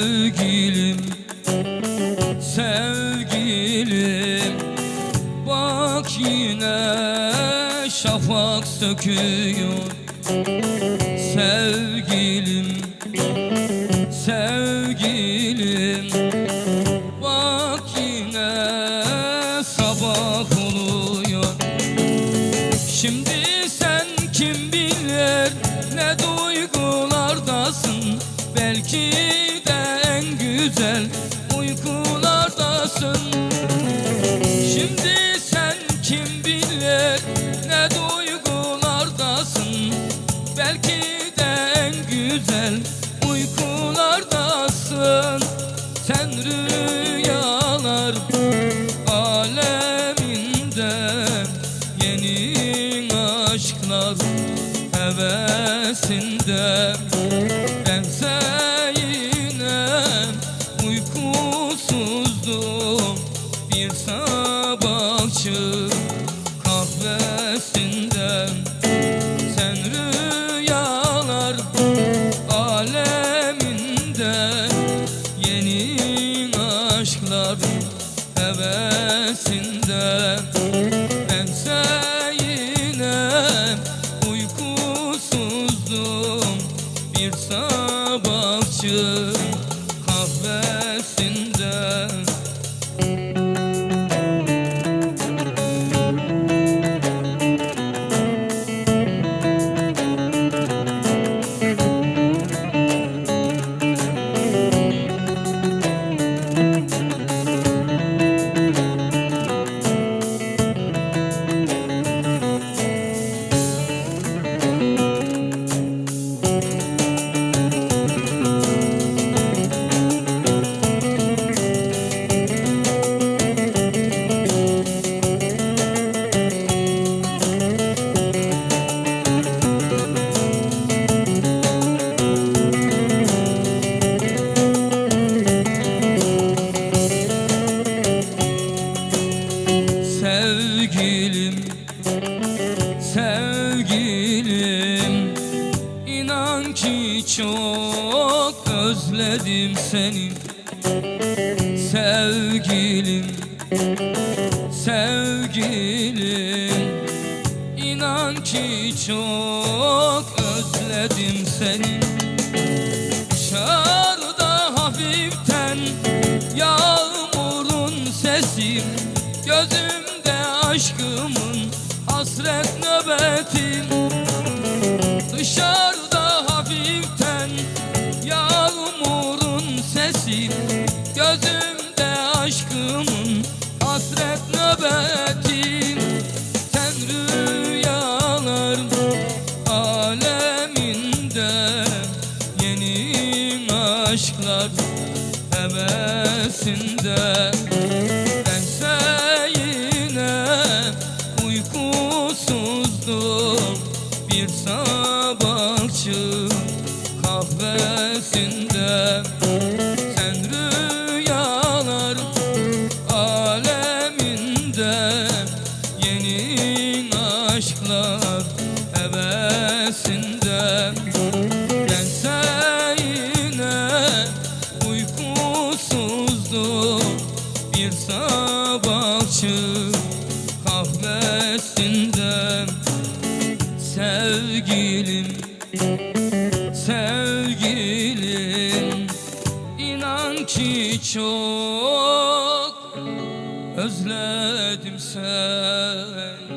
sevgilim Sevgilim. Bak yine şafak söküyor. Sevgilim Sevgilim. Bak yine sabah oluyor. Şimdi sen kim bilir ne duygusın belki uykulardasın Şimdi sen kim bilir ne duygulardasın. Belki de en güzel uykulardasın. Sen rüyalar aleminden Yeni aşklar hevesinden Ben yine uykusuzdum Bir sabahçı kahvesinden Sen rüyalar aleminden Yeni aşklar hevesinden. Ben yine uykusuzdum Bir sabahçı kahvesinden ki çok özledim seni. Sevgilim, sevgilim. İnan ki çok özledim seni. Dışarıda hafiften yağmurun sesi. Gözümde aşkımın hasret nöbetim aşkımın hasret nöbetim Sen rüyalar aleminde Yeni aşklar hevesinde. Bense yine uykusuzdum Bir sabahçı kahvesinde ki çok özledim seni